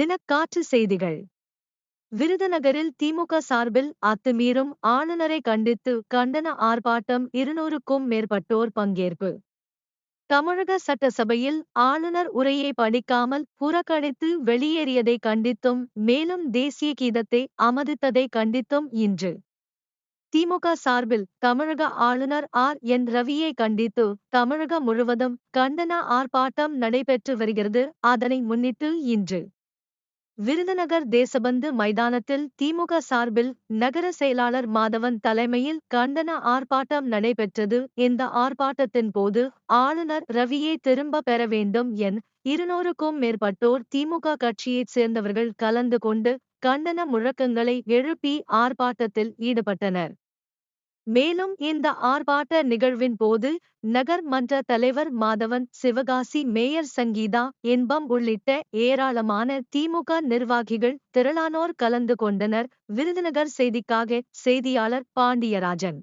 தினக்காற்று செய்திகள். விருதுநகரில் திமுக சார்பில் அத்துமீறும் ஆளுநரை கண்டித்து கண்டன ஆர்ப்பாட்டம் இருநூறுக்கும் மேற்பட்டோர் பங்கேற்பு. தமிழக சட்டசபையில் ஆளுநர் உரையை படிக்காமல் புறக்கணித்து வெளியேறியதை கண்டித்தும் மேலும் தேசிய கீதத்தை அமதித்ததை கண்டித்தும் இன்று. திமுக சார்பில் தமிழக ஆளுநர் ஆர். என். ரவியை கண்டித்து தமிழகம் முழுவதும் கண்டன ஆர்ப்பாட்டம் நடைபெற்று வருகிறது. அதனை முன்னிட்டு இன்று விருதுநகர் தேசபந்து மைதானத்தில் திமுக சார்பில் நகர செயலாளர் மாதவன் தலைமையில் கண்டன ஆர்ப்பாட்டம் நடைபெற்றது. இந்த ஆர்ப்பாட்டத்தின் போது ஆளுநர் ரவியை திரும்ப பெற வேண்டும் என் இருநூறுக்கும் மேற்பட்டோர் திமுக கட்சியைச் சேர்ந்தவர்கள் கலந்து கொண்டு கண்டன முழக்கங்களை எழுப்பி ஆர்ப்பாட்டத்தில் ஈடுபட்டனர். மேலும் இந்த ஆர்ப்பாட்ட நிகழ்வின் போது நகர் மன்ற தலைவர் மாதவன் சிவகாசி மேயர் சங்கீதா இன்பம் உள்ளிட்ட ஏராளமான திமுக நிர்வாகிகள் திரளானோர் கலந்து கொண்டனர். விருதுநகர் செய்திக்காக செய்தியாளர் பாண்டியராஜன்.